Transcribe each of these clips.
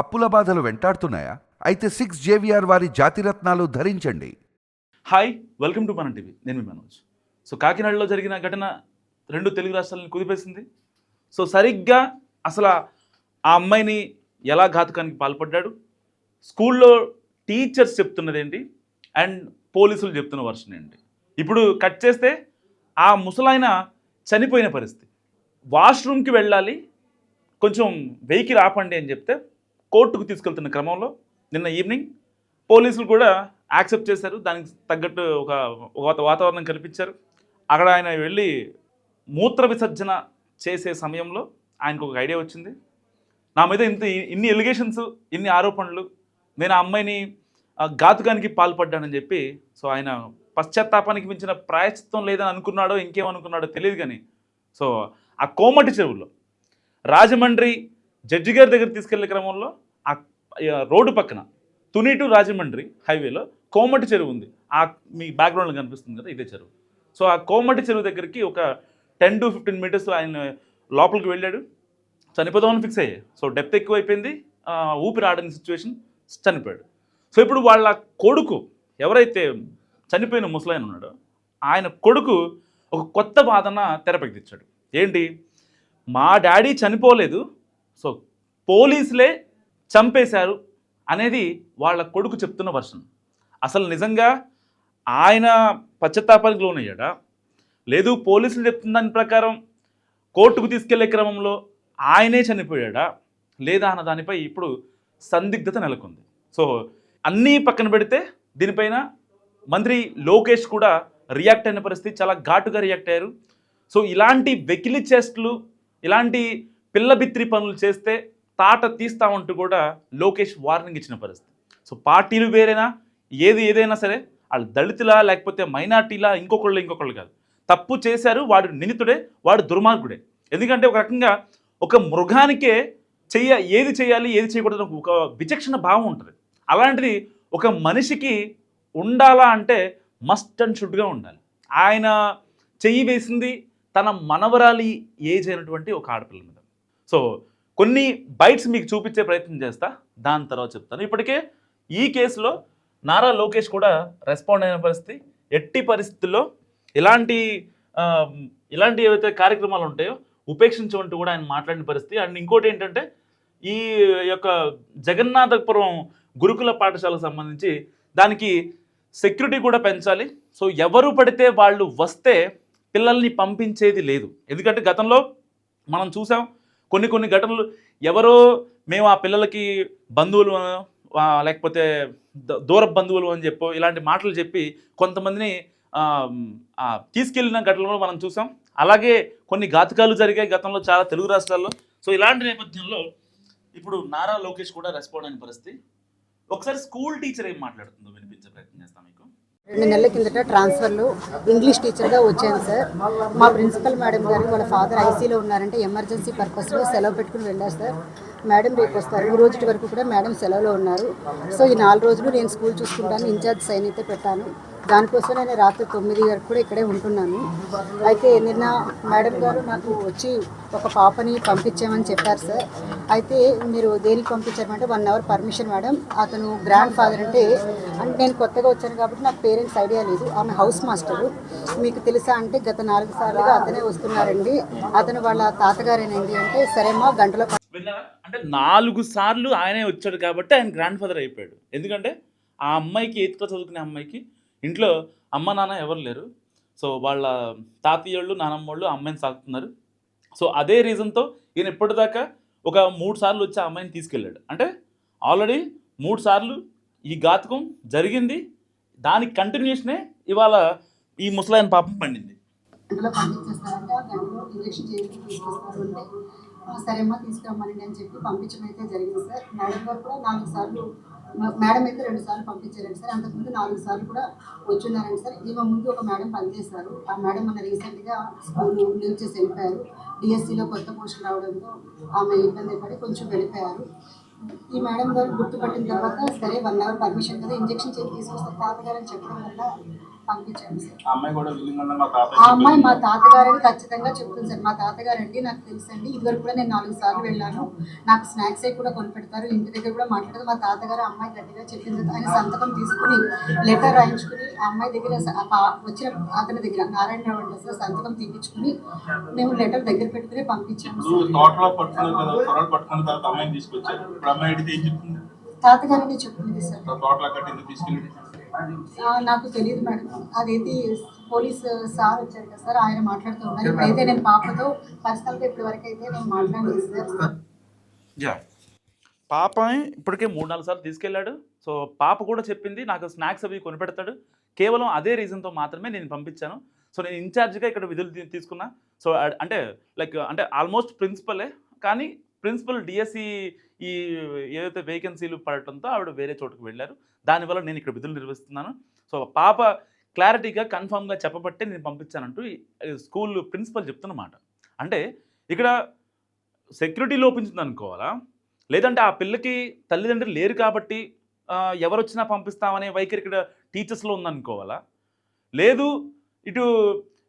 అప్పుల బాధలు వెంటాడుతున్నాయా? అయితే సిక్స్ జేవిఆర్ వారి జాతిరత్నాలు ధరించండి. Hi welcome to Mana TV నేను మీ మనోజ్. సో కాకినాడలో జరిగిన ఘటన రెండు తెలుగు రాష్ట్రాలను కుదిపేసింది. సో సరిగ్గా అసలు ఆ అమ్మాయిని ఎలా ఘాతుకానికి పాల్పడ్డాడు? స్కూల్లో టీచర్స్ చెప్తున్నది ఏంటి అండ్ పోలీసులు చెప్తున్న వర్షన్ ఏంటి? ఇప్పుడు కట్ చేస్తే ఆ ముసలాయన చనిపోయిన పరిస్థితి. వాష్రూమ్కి వెళ్ళాలి కొంచెం వెహికల్ ఆపండి అని చెప్తే కోర్టుకు తీసుకెళ్తున్న క్రమంలో నిన్న ఈవినింగ్ పోలీసులు కూడా యాక్సెప్ట్ చేశారు. దానికి తగ్గట్టు ఒక ఒక వాతావరణం కల్పించారు. అక్కడ ఆయన వెళ్ళి మూత్ర విసర్జన చేసే సమయంలో ఆయనకు ఒక ఐడియా వచ్చింది. నా మీద ఇంత ఇన్ని ఎలిగేషన్స్ ఇన్ని ఆరోపణలు నేను ఆ అమ్మాయిని ఆ, ఘాతుకానికి పాల్పడ్డానని చెప్పి సో ఆయన పశ్చాత్తాపానికి మించిన ప్రాయశ్చిత్వం లేదని అనుకున్నాడో ఇంకేమనుకున్నాడో తెలియదు కానీ సో ఆ కోమటి చెరువులో రాజమండ్రి జడ్జి గారి దగ్గర తీసుకెళ్ళే క్రమంలో ఆ రోడ్డు పక్కన తుని టు రాజమండ్రి హైవేలో కోమటి చెరువు ఉంది. ఆ మీ బ్యాక్గ్రౌండ్లో కనిపిస్తుంది కదా ఇదే చెరువు. సో ఆ కోమటి చెరువు దగ్గరికి ఒక టెన్ టు ఫిఫ్టీన్ మీటర్స్ ఆయన లోపలికి వెళ్ళాడు. చనిపోదామని ఫిక్స్ అయ్యాయి. సో డెప్త్ ఎక్కువైపోయింది. ఊపిరి ఆడని సిచ్యువేషన్ చనిపోయాడు. సో ఇప్పుడు వాళ్ళ కొడుకు ఎవరైతే చనిపోయిన ముసలాయన ఉన్నాడో ఆయన కొడుకు ఒక కొత్త వాదన తెరపెక్కిచ్చాడు ఏంటి? మా డాడీ చనిపోలేదు సో పోలీసులే చంపేశారు అనేది వాళ్ళ కొడుకు చెప్తున్న వర్షన్. అసలు నిజంగా ఆయన పశ్చాత్తాపానికి లోనయ్యాడా? లేదు పోలీసులు చెప్తున్న దాని ప్రకారం కోర్టుకు తీసుకెళ్ళే క్రమంలో ఆయనే చనిపోయాడా? లేదా అన్న దానిపై ఇప్పుడు సందిగ్ధత నెలకొంది. సో అన్నీ పక్కన పెడితే దీనిపైన మంత్రి లోకేష్ కూడా రియాక్ట్ అయిన పరిస్థితి చాలా ఘాటుగా రియాక్ట్ అయ్యారు. సో ఇలాంటి వెకిలి చెస్ట్లు ఇలాంటి పిల్లబిత్రి పనులు చేస్తే తాట తీస్తామంటూ కూడా లోకేష్ వార్నింగ్ ఇచ్చిన పరిస్థితి. సో పార్టీలు వేరేనా? ఏది ఏదైనా సరే వాళ్ళు దళితులా లేకపోతే మైనార్టీలా ఇంకొకళ్ళు ఇంకొకళ్ళు కాదు. తప్పు చేశారు వాడు నిందితుడే వాడు దుర్మార్గుడే. ఎందుకంటే ఒక రకంగా ఒక మృగానికే చెయ్య ఏది చేయాలి ఏది చేయకూడదు ఒక విచక్షణ భావం ఉంటుంది. అలాంటిది ఒక మనిషికి ఉండాలా అంటే మస్ట్ అండ్ షుడ్గా ఉండాలి. ఆయన చెయ్యి వేసింది తన మనవరాలి ఏజ్ అయినటువంటి ఒక ఆడపిల్ల మీద. సో కొన్ని బైట్స్ మీకు చూపించే ప్రయత్నం చేస్తా దాని తర్వాత చెప్తాను. ఇప్పటికే ఈ కేసులో నారా లోకేష్ కూడా రెస్పాండ్ అయిన పరిస్థితి ఎట్టి పరిస్థితుల్లో ఇలాంటి ఇలాంటి ఏవైతే కార్యక్రమాలు ఉంటాయో ఉపేక్షించమంటూ కూడా ఆయన మాట్లాడిన పరిస్థితి. అండ్ ఇంకోటి ఏంటంటే ఈ యొక్క జగన్నాథపురం గురుకుల పాఠశాలకు సంబంధించి దానికి సెక్యూరిటీ కూడా పెంచాలి. సో ఎవరు పడితే వాళ్ళు వస్తే పిల్లల్ని పంపించేది లేదు. ఎందుకంటే గతంలో మనం చూసాం కొన్ని కొన్ని ఘటనలు ఎవరో మేము ఆ పిల్లలకి బంధువులు లేకపోతే ద- దూర బంధువులు అని చెప్పో ఇలాంటి మాటలు చెప్పి కొంతమందిని తీసుకెళ్ళిన తీసుకెళ్ళిన ఘటనలు కూడా మనం చూసాం. అలాగే కొన్ని ఘాతకాలు జరిగాయి గతంలో చాలా తెలుగు రాష్ట్రాల్లో. సో ఇలాంటి నేపథ్యంలో ఇప్పుడు నారా లోకేష్ కూడా రెస్పాండ్ అయిన పరిస్థితి. ఒకసారి స్కూల్ టీచర్ ఏం మాట్లాడుతుందో వినిపించే ప్రయత్నం చేస్తాం రెండు నెలల కిందట ట్రాన్స్ఫర్లో. ఇంగ్లీష్ టీచర్గా వచ్చాను సార్. మా ప్రిన్సిపల్ మేడం గారు వాళ్ళ ఫాదర్ ఐసీలో ఉన్నారంటే ఎమర్జెన్సీ పర్పస్లో సెలవు పెట్టుకుని వెళ్ళారు సార్. మేడం రేపు వస్తారు. ఈ రోజు వరకు కూడా మేడం సెలవులో ఉన్నారు. సో ఈ నాలుగు రోజులు నేను స్కూల్ చూసుకుంటాను. ఇన్ఛార్జ్ సైన్ అయితే పెట్టాను. దానికోసం నేను రాత్రి తొమ్మిది వరకు కూడా ఇక్కడే ఉంటున్నాను. అయితే నిన్న మేడం గారు నాకు వచ్చి ఒక పాపని పంపించామని చెప్పారు సార్. అయితే మీరు దేనికి పంపించారంటే వన్ అవర్ పర్మిషన్ మేడం. అతను గ్రాండ్ ఫాదర్ అంటే అంటే నేను కొత్తగా వచ్చాను కాబట్టి నాకు పేరెంట్స్ ఐడియా లేదు. ఆమె హౌస్ మాస్టరు. మీకు తెలుసా అంటే గత నాలుగు సార్లుగా అతనే వస్తున్నారండి. అతను వాళ్ళ తాతగారేనండి అంటే సరేమ్మా గంటలో విన్నారా అంటే నాలుగు సార్లు ఆయనే వచ్చాడు కాబట్టి ఆయన గ్రాండ్ ఫాదర్ అయిపోయాడు. ఎందుకంటే ఆ అమ్మాయికి ఎయిత్ క్లాస్ చదువుకునే అమ్మాయికి? ఇంట్లో అమ్మ నాన్న ఎవరు లేరు. సో వాళ్ళ తాతయ్యోళ్ళు నానమ్మోళ్ళు ఆ అమ్మాయిని సాగుతున్నారు సో అదే రీజన్తో ఈయన ఇప్పటిదాకా ఒక మూడు సార్లు వచ్చి ఆ అమ్మాయిని తీసుకెళ్ళాడు. అంటే ఆల్రెడీ మూడు సార్లు ఈ ఘాతకం జరిగింది. దానికి కంటిన్యూషనే ఇవాళ ఈ ముసలాయన పాపం పండింది. సరేమ్మా తీసుకురమ్మని అని చెప్పి పంపించడం అయితే జరిగింది సార్. మేడం గారు కూడా నాలుగు సార్లు మేడం అయితే రెండు సార్లు పంపించారండి సార్. అంతకుముందు నాలుగు సార్లు కూడా వచ్చున్నారండి సార్. ఈమె ముందు ఒక మేడం పనిచేశారు. ఆ మేడం మన రీసెంట్గా స్కూల్ లీవ్ చేసి వెళ్ళిపోయారు. డిఎస్సిలో కొత్త పోస్ట్ రావడంతో ఆమె ఇబ్బంది పడి కొంచెం వెళ్ళిపోయారు. ఈ మేడం గారు గుర్తుపట్టిన తర్వాత సరే వన్ అవర్ పర్మిషన్ కదా ఇంజక్షన్ చేసి తీసుకొస్తారు తాతగారు అని చెప్పడం వల్ల సార్. ఆ అమ్మాయి మా తాతగారని ఖచ్చితంగా చెప్తుంది సార్. మా తాతగారు అండి నాకు తెలుసండి. ఇదివరకు కూడా నేను నాలుగు సార్లు వెళ్ళాను. నాకు స్నాక్స్ అయి కూడా కొనిపెడతారు. ఇంటి దగ్గర కూడా మాట్లాడదు. మా తాతగారు అమ్మాయి గట్టిగా చెప్పింది ఆయన సంతకం తీసుకుని లెటర్ రాయించుకుని ఆ అమ్మాయి దగ్గర వచ్చిన అతని దగ్గర నారాయణరావు అండి అసలు సంతకం తీపించుకుని మేము లెటర్ దగ్గర పెట్టుకుని పంపించాము సార్. ఏం చెప్తుంది సార్. నాకు తెలియదు మేడం. అదేంటి పోలీస్ సార్ వచ్చారు కదా సార్ ఆయన మాట్లాడుతూ ఉన్నారు ఇప్పుడైతే నేను పాపతో పర్సనల్గా ఇప్పటి వరకు అయితే నేను మాట్లాడలేదు సార్. యా. పాపని ఇప్పటికే మూడు నాలుగు సార్లు తీసుకెళ్ళాడు. సో పాప కూడా చెప్పింది నాకు స్నాక్స్ అవి కొనిపెడతాడు. కేవలం అదే రీజన్తో మాత్రమే నేను పంపించాను. సో నేను ఇన్ఛార్జ్గా ఇక్కడ విధులు తీసుకున్నా. సో అంటే లైక్ అంటే ఆల్మోస్ట్ ప్రిన్సిపలే. కానీ ప్రిన్సిపల్ డిఎస్సి ఈ ఏదైతే వేకెన్సీలు పడటంతో ఆవిడ వేరే చోటుకు వెళ్ళారు. దానివల్ల నేను ఇక్కడ విధులు నిర్వహిస్తున్నాను. సో పాప క్లారిటీగా కన్ఫామ్గా చెప్పబట్టే నేను పంపించానంటూ స్కూల్ ప్రిన్సిపల్ చెప్తున్నమాట అంటే ఇక్కడ సెక్యూరిటీ లోపించింది అనుకోవాలా? లేదంటే ఆ పిల్లకి తల్లిదండ్రులు లేరు కాబట్టి ఎవరొచ్చినా ఎవరు వచ్చినా పంపిస్తామనే వైఖరి ఇక్కడ టీచర్స్లో ఉందనుకోవాలా? లేదు ఇటు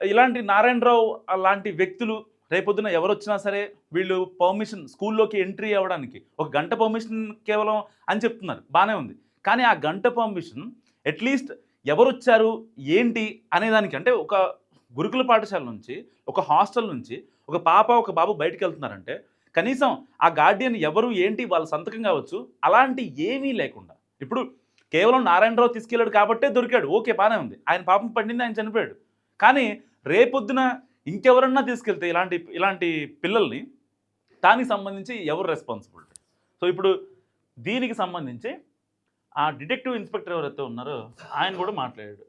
ఇలాంటి నారాయణరావు లాంటి వ్యక్తులు రేపొద్దున ఎవరు వచ్చినా సరే వీళ్ళు పర్మిషన్ స్కూల్లోకి ఎంట్రీ అవ్వడానికి ఒక గంట పర్మిషన్ కేవలం అని చెప్తున్నారు. బాగానే ఉంది. కానీ ఆ గంట పర్మిషన్ అట్లీస్ట్ ఎవరు వచ్చారు ఏంటి అనేదానికి అంటే ఒక గురుకుల పాఠశాల నుంచి ఒక హాస్టల్ నుంచి ఒక పాప ఒక బాబు బయటకు వెళ్తున్నారంటే కనీసం ఆ గార్డియన్ ఎవరు ఏంటి వాళ్ళ సంతకం కావచ్చు అలాంటి ఏమీ లేకుండా. ఇప్పుడు కేవలం నారాయణరావు తీసుకెళ్ళాడు కాబట్టే దొరికాడు. ఓకే బాగానే ఉంది. ఆయన పాపం పడింది ఆయన చనిపోయాడు. కానీ రేపొద్దున ఇంకెవరన్నా తీసుకెళ్తే ఇలాంటి ఇలాంటి పిల్లల్ని దానికి సంబంధించి ఎవరు రెస్పాన్సిబిలిటీ సో ఇప్పుడు దీనికి సంబంధించి ఆ డిటెక్టివ్ ఇన్స్పెక్టర్ ఎవరైతే ఉన్నారో ఆయన కూడా మాట్లాడాడు.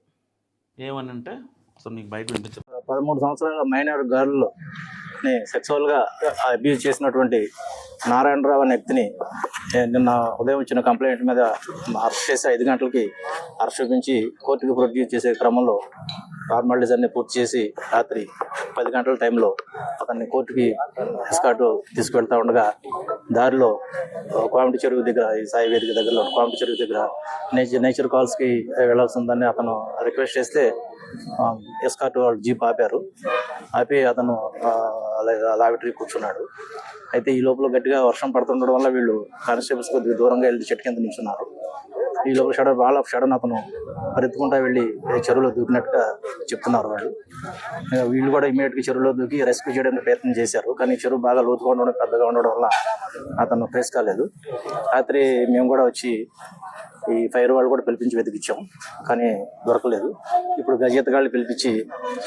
ఏమని అంటే సో మీకు బయట వినిపించ పదమూడు సంవత్సరాల మైనర్ గర్ల్ని సెక్సువల్గా అబ్యూజ్ చేసినటువంటి నారాయణరావు అనే వ్యక్తిని నిన్న ఉదయం వచ్చిన కంప్లైంట్ మీద అరెస్ట్ చేసి ఐదు గంటలకి అరెస్ట్ చూపించి కోర్టుకి ప్రొడ్యూస్ చేసే క్రమంలో ఫార్మాలిటీస్ అన్ని పూర్తి చేసి రాత్రి పది గంటల టైంలో అతన్ని కోర్టుకి ఎస్కాట్ తీసుకువెళ్తా ఉండగా దారిలో కోమటి చెరువు దగ్గర ఈ సాయి వేదిక దగ్గరలో కోమటి చెరువు దగ్గర నేచర్ నేచర్ కాల్స్కి వెళ్ళాల్సిందని అతను రిక్వెస్ట్ చేస్తే ఎస్కాట్ వాళ్ళు జీప్ ఆపారు. ఆపి అతను లాబిటరీ కూర్చున్నాడు. అయితే ఈ లోపల గట్టిగా వర్షం పడుతుండడం వల్ల వీళ్ళు కానిస్టేబుల్స్ కొద్దిగా దూరంగా వెళ్ళి చెట్టు కింద నిల్చున్నారు. ఈ లోపల షడన్ వాళ్ళ షడన్ అతను పరిగెత్తుకుంటా వెళ్ళి చెరువులో దూకినట్టుగా చెప్తున్నారు వాళ్ళు. వీళ్ళు కూడా ఇమీడియట్గా చెరువులో దూకి రెస్క్యూ చేయడానికి ప్రయత్నం చేశారు. కానీ చెరువు బాగా లోతుగా ఉండడం పెద్దగా ఉండడం వల్ల అతను ఫేస్ కాలేదు. రాత్రి మేము కూడా వచ్చి ఈ ఫైర్ వాళ్ళు కూడా పిలిపించి వెతికిచ్చాం. కానీ దొరకలేదు. ఇప్పుడు గజేతగాళ్ళు పిలిపించి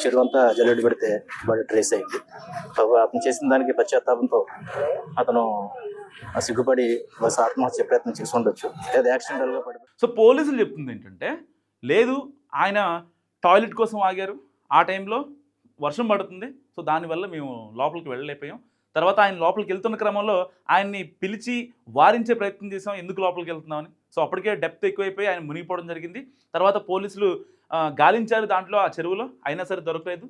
చెరువు అంతా జల్లెడ పెడితే బాడీ ట్రేస్ అయింది. అతను చేసిన దానికి పశ్చాత్తాపంతో అతను సిగ్గుపడి బస్ ఆత్మహత్య ప్రయత్నం చేసి ఉండొచ్చు. లేదా యాక్సిడెంటల్గా పడి సో పోలీసులు చెప్తుంది ఏంటంటే లేదు ఆయన టాయిలెట్ కోసం ఆగారు. ఆ టైంలో వర్షం పడుతుంది. సో దానివల్ల మేము లోపలికి వెళ్ళలేకపోయాం. తర్వాత ఆయన లోపలికి వెళ్తున్న క్రమంలో ఆయన్ని పిలిచి వారించే ప్రయత్నం చేసాం ఎందుకు లోపలికి వెళ్తున్నామని. సో అప్పటికే డెప్త్ ఎక్కువైపోయి ఆయన మునిగిపోవడం జరిగింది. తర్వాత పోలీసులు గాలించారు దాంట్లో ఆ చెరువులో. అయినా సరే దొరకలేదు.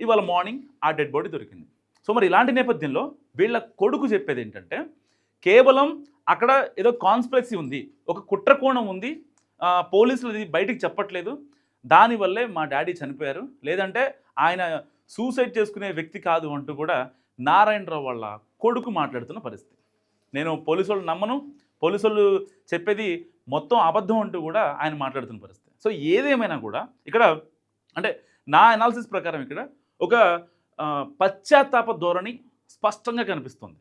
ఇవాళ మార్నింగ్ ఆ డెడ్ బాడీ దొరికింది. సో మరి ఇలాంటి నేపథ్యంలో వీళ్ళ కొడుకు చెప్పేది ఏంటంటే కేవలం అక్కడ ఏదో కాన్స్పిరసీ ఉంది. ఒక కుట్రకోణం ఉంది. పోలీసులు ఇది బయటికి చెప్పట్లేదు. దానివల్లే మా డాడీ చనిపోయారు. లేదంటే ఆయన సూసైడ్ చేసుకునే వ్యక్తి కాదు అంటూ కూడా నారాయణరావు వాళ్ళ కొడుకు మాట్లాడుతున్న పరిస్థితి. నేను పోలీసు వాళ్ళు నమ్మను. పోలీసు వాళ్ళు చెప్పేది మొత్తం అబద్ధం అంటూ కూడా ఆయన మాట్లాడుతున్న పరిస్థితి. సో ఏదేమైనా కూడా ఇక్కడ అంటే నా అనాలిసిస్ ప్రకారం ఇక్కడ ఒక పశ్చాత్తాప ధోరణి స్పష్టంగా కనిపిస్తుంది.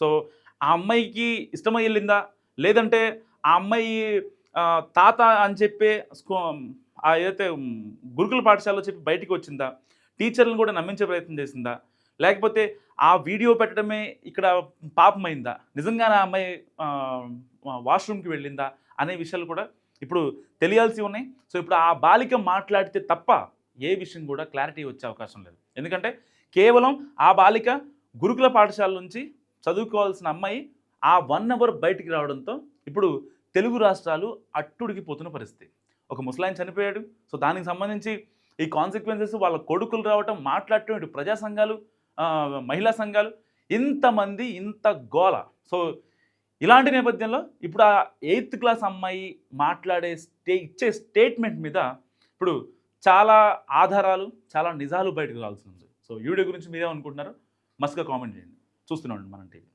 సో ఆ అమ్మాయికి ఇష్టమై వెళ్ళిందా లేదంటే ఆ అమ్మాయి తాత అని చెప్పే స్కూ ఏదైతే గురుకుల పాఠశాలలో చెప్పి బయటికి వచ్చిందా? టీచర్లను కూడా నమ్మించే ప్రయత్నం చేసిందా? లేకపోతే ఆ వీడియో పెట్టడమే ఇక్కడ పాపమైందా? నిజంగానే ఆ అమ్మాయి వాష్రూమ్కి వెళ్ళిందా? అనే విషయాలు కూడా ఇప్పుడు తెలియాల్సి ఉన్నాయి. సో ఇప్పుడు ఆ బాలిక మాట్లాడితే తప్ప ఏ విషయం కూడా క్లారిటీ వచ్చే అవకాశం లేదు. ఎందుకంటే కేవలం ఆ బాలిక గురుకుల పాఠశాల నుంచి చదువుకోవాల్సిన అమ్మాయి ఆ వన్ అవర్ బయటికి రావడంతో ఇప్పుడు తెలుగు రాష్ట్రాలు అట్టుడికి పోతున్న పరిస్థితి. ఒక ముసలాయన చనిపోయాడు. సో దానికి సంబంధించి ఈ కాన్సిక్వెన్సెస్ వాళ్ళ కొడుకులు రావటం మాట్లాడటం ఇటు ప్రజా సంఘాలు మహిళా సంఘాలు ఇంతమంది ఇంత గోల. సో ఇలాంటి నేపథ్యంలో ఇప్పుడు ఆ ఎయిత్ క్లాస్ అమ్మాయి మాట్లాడే స్టే ఇచ్చే స్టేట్మెంట్ మీద ఇప్పుడు చాలా ఆధారాలు చాలా నిజాలు బయటకు రావాల్సి ఉంది. సో ఈ వీడియో గురించి మీరేమనుకుంటున్నారు మస్తుగా కామెంట్ చేయండి. చూస్తున్నాం మనం టీవీ